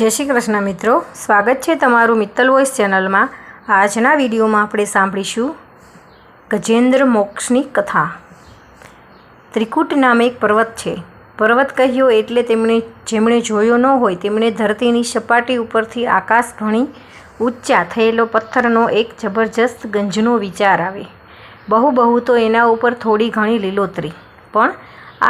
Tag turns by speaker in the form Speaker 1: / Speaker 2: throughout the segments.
Speaker 1: જય શ્રી કૃષ્ણ મિત્રો. સ્વાગત છે તમારું મિત્તલ વોઇસ ચેનલમાં. આજના વિડીયોમાં આપણે સાંભળીશું ગજેન્દ્ર મોક્ષની કથા. ત્રિકૂટ નામે એક પર્વત છે. પર્વત કહ્યો એટલે તેમણે, જેમણે જોયો ન હોય તેમણે ધરતીની સપાટી ઉપરથી આકાશ ઘણી ઊંચા થયેલો પથ્થરનો એક જબરજસ્ત ગંજનો વિચાર આવે. બહુ બહુ તો એના ઉપર થોડી ઘણી લીલોતરી. પણ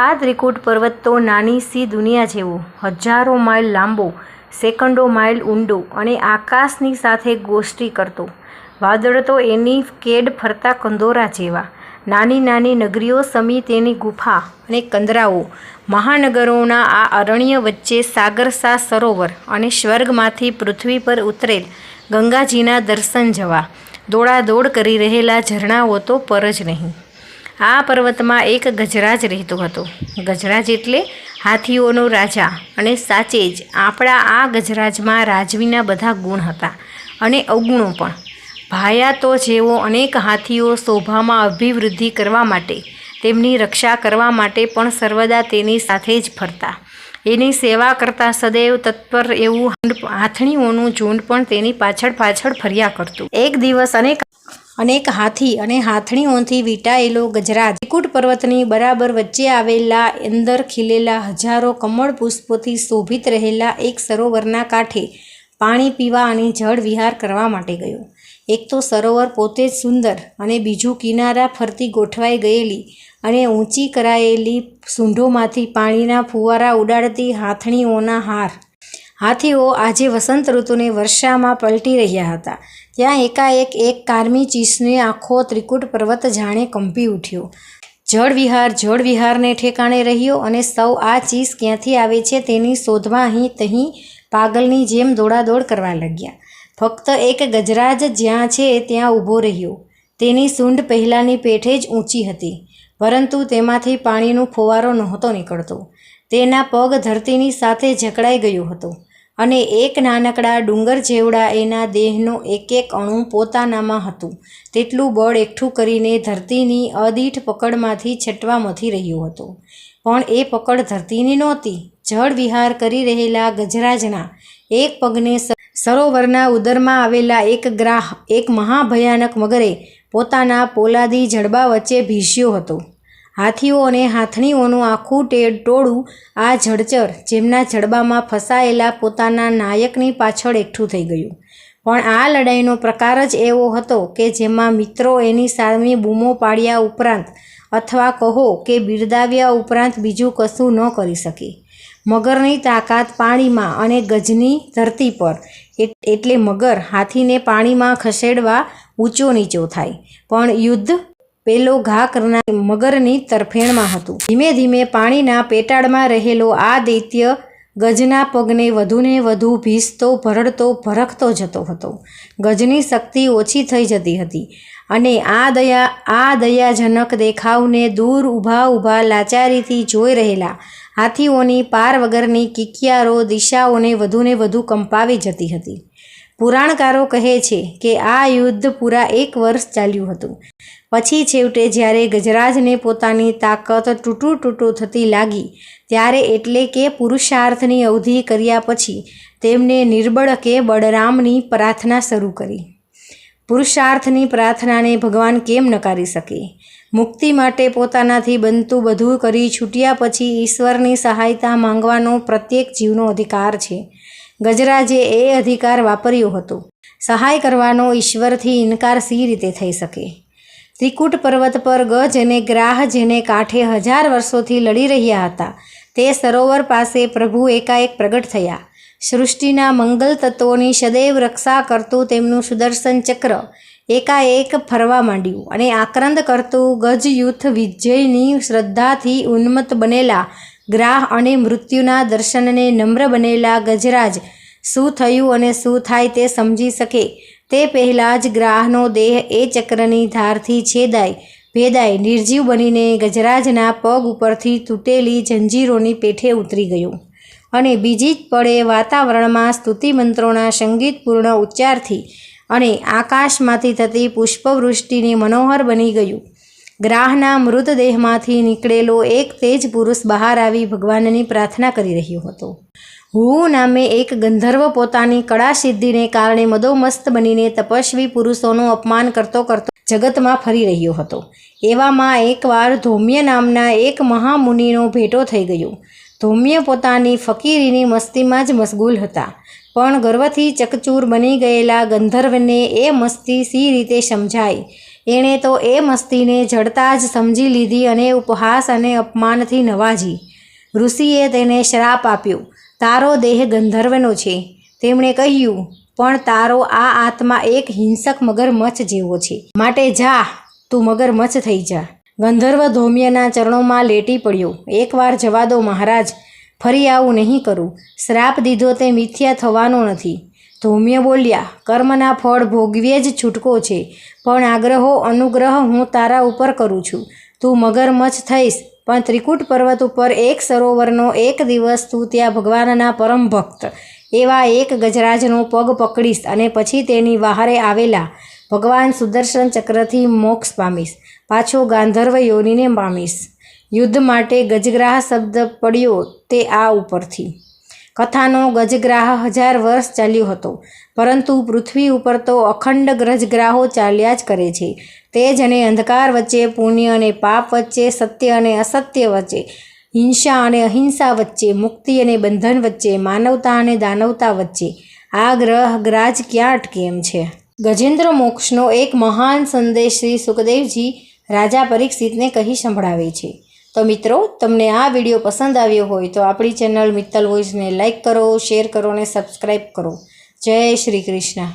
Speaker 1: આ ત્રિકૂટ પર્વત તો નાની સી દુનિયા જેવો, હજારો માઇલ લાંબો સેકન્ડો માઇલ ઊંડો અને આકાશની સાથે ગોષ્ઠી કરતો. વાદળ તો એની કેડ ફરતા કંદોરા જેવા. નાની નાની નગરીઓ સમી તેની ગુફા અને કંદરાઓ. મહાનગરોના આ અરણ્ય વચ્ચે સાગરસા સરોવર અને સ્વર્ગમાંથી પૃથ્વી પર ઉતરેલ ગંગાજીના દર્શન જવા. દોડાદોડ કરી રહેલા ઝરણાઓ તો પર જ નહીં. આ પર્વતમાં એક ગજરાજ રહેતો હતો. ગજરાજ એટલે હાથીઓનો રાજા અને સાચે જ આપણા આ ગજરાજમાં રાજવીના બધા ગુણ હતા અને અવગુણો પણ. ભાયા તો જેવો અનેક હાથીઓ શોભામાં અભિવૃદ્ધિ કરવા માટે, તેમની રક્ષા કરવા માટે પણ સર્વદા તેની સાથે જ ફરતા. એની સેવા કરતા સદૈવ તત્પર એવું હાથણીઓનું ઝુંડ પણ તેની પાછળ પાછળ ફર્યા કરતું. એક દિવસ અનેક અનેક હાથી અને હાથણીઓથી વીંટાયેલો ગજરાજ. ત્રિકુટ પર્વતની બરાબર વચ્ચે આવેલા અંદર ખીલેલા હજારો કમળ પુષ્પોથી શોભિત રહેલા એક સરોવરના કાંઠે પાણી પીવા અને જળ વિહાર કરવા માટે ગયો. એક તો સરોવર પોતે જ સુંદર અને બીજું કિનારા ફરતી ગોઠવાઈ ગયેલી અને ઊંચી કરાયેલી સૂંઢોમાંથી પાણીના ફુવારા ઉડાડતી હાથણીઓના હાર હાથીઓ આજે વસંત ઋતુને વર્ષામાં પલટી રહ્યા હતા. ત્યાં એકાએક એક કારમી ચીસને આખો ત્રિકૂટ પર્વત જાણે કંપી ઉઠ્યો. જળ વિહાર જળ વિહારને ઠેકાણે રહ્યો અને સૌ આ ચીસ ક્યાંથી આવે છે તેની શોધમાં અહીં તહીં પાગલની જેમ દોડાદોડ કરવા લાગ્યા. ફક્ત એક ગજરાજ જ્યાં છે ત્યાં ઊભો રહ્યો. તેની સૂંઢ પહેલાંની પેઠે જ ઊંચી હતી, પરંતુ તેમાંથી પાણીનો ફુવારો નહોતો નીકળતો. તેના પગ ધરતીની સાથે જકડાઈ ગયો હતો. અને એક નાનકડા ડુંગર જેવડા એના દેહનો એક એક અણુ પોતાનામાં હતું. તેટલું બળ એકઠું કરીને ધરતીની અદીઠ પકડમાંથી છટવા મથી રહ્યો હતો. પણ એ પકડ ધરતીની નહોતી. જળ વિહાર કરી રહેલા ગજરાજના એક પગને સરોવરના ઉદરમાં આવેલા એક ગ્રાહ, એક મહાભયાનક મગરે પોતાના પોલાદી જડબા વચ્ચે ભીસ્યો હતો. હાથીઓ અને હાથણીઓનું આખું ટેડ ટોળું આ જળચર જેમના જડબામાં ફસાયેલા પોતાના નાયકની પાછળ એકઠું થઈ ગયું. પણ આ લડાઈનો પ્રકાર જ એવો હતો કે જેમાં મિત્રો એની સામે બૂમો પાડ્યા ઉપરાંત અથવા કહો કે બિરદાવ્યા ઉપરાંત બીજું કશું ન કરી શકે. મગરની તાકાત પાણીમાં અને ગજની ધરતી પર એટલે મગર હાથીને પાણીમાં ખસેડવા ઊંચો નીચો થાય. પણ યુદ્ધ પેલો ઘા કરનાર મગરની તરફેણમાં હતું. ધીમે ધીમે પાણીના પેટાળમાં રહેલો આ દૈત્ય ગજના પગને વધુને વધુ ભીસતો, ભરડતો, ભરખતો જતો હતો. ગજની શક્તિ ઓછી થઈ જતી હતી અને આ દયા, આ દયાજનક દેખાવને દૂર ઊભા ઊભા લાચારીથી જોઈ રહેલા હાથીઓની પાર વગરની કિકિયારો દિશાઓને વધુને વધુ કંપાવી જતી હતી. પુરાણકારો કહે છે કે આ યુદ્ધ પૂરા એક વર્ષ ચાલ્યું હતું. પછી છેવટે જ્યારે ગજરાજને પોતાની તાકાત તૂટું તૂટું થતી લાગી, ત્યારે એટલે કે પુરુષાર્થની અવધિ કર્યા પછી તેમને નિર્બળ કે બળરામની પ્રાર્થના શરૂ કરી. પુરુષાર્થની પ્રાર્થનાને ભગવાન કેમ નકારી શકે? મુક્તિ માટે પોતાનાથી બનતું બધું કરી છૂટ્યા પછી ઈશ્વરની સહાયતા માંગવાનો પ્રત્યેક જીવનો અધિકાર છે. ગજરાજે એ અધિકાર વાપર્યો હતો. સહાય કરવાનો ઈશ્વરથી ઇનકાર સી રીતે થઈ શકે? ત્રિકૂટ પર્વત પર ગજ અને ગ્રાહ જેને કાંઠે હજાર વર્ષોથી લડી રહ્યા હતા, તે સરોવર પાસે પ્રભુ એકાએક પ્રગટ થયા. સૃષ્ટિના મંગલ તત્વોની સદૈવ રક્ષા કરતું તેમનું સુદર્શન ચક્ર એકાએક ફરવા માંડ્યું અને આક્રંદ કરતું ગજયુથ વિજયની શ્રદ્ધાથી ઉન્મત્ત બનેલા ગ્રાહ અને મૃત્યુના દર્શનને નમ્ર બનેલા ગજરાજ, શું થયું અને શું થાય તે સમજી શકે? તે પહેલાં જ ગ્રાહનો દેહ એ ચક્રની ધારથી છેદાય, ભેદાય, નિર્જીવ બનીને ગજરાજના પગ ઉપરથી તૂટેલી જંજીરોની પેઠે ઉતરી ગયો. અને બીજી જ પળે વાતાવરણમાં સ્તુતિમંત્રોના સંગીતપૂર્ણ ઉચ્ચારથી અને આકાશમાંથી થતી પુષ્પવૃષ્ટિની મનોહર બની ગયું. ગ્રાહના મૃતદેહમાંથી નીકળેલો એક તેજ પુરુષ બહાર આવી ભગવાનની પ્રાર્થના કરી રહ્યો હતો. હુ નામે એક ગંધર્વ પોતાની કળા સિદ્ધિને કારણે મદોમસ્ત બનીને તપસ્વી પુરુષોનું અપમાન કરતો કરતો જગતમાં ફરી રહ્યો હતો. એવામાં એકવાર ધૌમ્ય નામના એક મહામુનિનો ભેટો થઈ ગયો. ધૌમ્ય પોતાની ફકીરીની મસ્તીમાં જ મશગુલ હતા. પણ ગર્વથી ચકચૂર બની ગયેલા ગંધર્વને એ મસ્તી સી રીતે સમજાય? એણે તો એ મસ્તીને જડતા જ સમજી લીધી અને ઉપહાસ અને અપમાનથી નવાજી. ઋષિએ તેને શ્રાપ આપ્યો. તારો દેહ ગંધર્વનો છે. તેમણે કહ્યું, પણ તારો આ આત્મા એક હિંસક મગરમચ્છ જેવો છે. માટે જા, તું મગરમચ્છ થઈ જા. ગંધર્વ ધૌમ્યના ચરણોમાં લેટી પડ્યો. એકવાર જવા દો મહારાજ, ફરી આવું નહીં કરું. શ્રાપ દીધો તે મિથ્યા થવાનો નથી. ધૌમ્ય બોલ્યા, કર્મના ફળ ભોગવીએ જ છૂટકો છે. પણ આગ્રહો અનુગ્રહ હું તારા ઉપર કરું છું. તું મગરમચ્છ થઈશ પણ ત્રિકૂટ પર્વત ઉપર એક સરોવરનો એક દિવસ તું ત્યાં ભગવાનના પરમ ભક્ત, એવા એક ગજરાજનો પગ પકડીશ અને પછી તેની બહારે આવેલા ભગવાન સુદર્શન ચક્રથી મોક્ષ પામીશ, પાછો ગાંધર્વ યોનિને પામીશ. યુદ્ધ માટે ગજગ્રાહ શબ્દ પડ્યો તે આ ઉપરથી. કથાનો ગજગ્રાહ હજાર વર્ષ ચાલ્યો હતો. પરંતુ પૃથ્વી ઉપર તો અખંડ ગ્રજગ્રાહો ચાલ્યા જ કરે છે. તેજ અને અંધકાર વચ્ચે, પુણ્ય અને પાપ વચ્ચે, સત્ય અને અસત્ય વચ્ચે, હિંસા અને અહિંસા વચ્ચે, મુક્તિ અને બંધન વચ્ચે, માનવતા અને દાનવતા વચ્ચે. આ ગ્રહ ગ્રાજ ક્યાં અટકે એમ છે? ગજેન્દ્ર મોક્ષનો એક મહાન સંદેશ શ્રી સુખદેવજી રાજા પરીક્ષિતને કહી સંભળાવે છે. તો મિત્રો, તમને આ વીડિયો પસંદ આવ્યો હોય તો આપણી ચેનલ મિત્તલ વોઇસને લાઈક કરો, શેર કરો અને સબસ્ક્રાઈબ કરો. જય શ્રી કૃષ્ણ.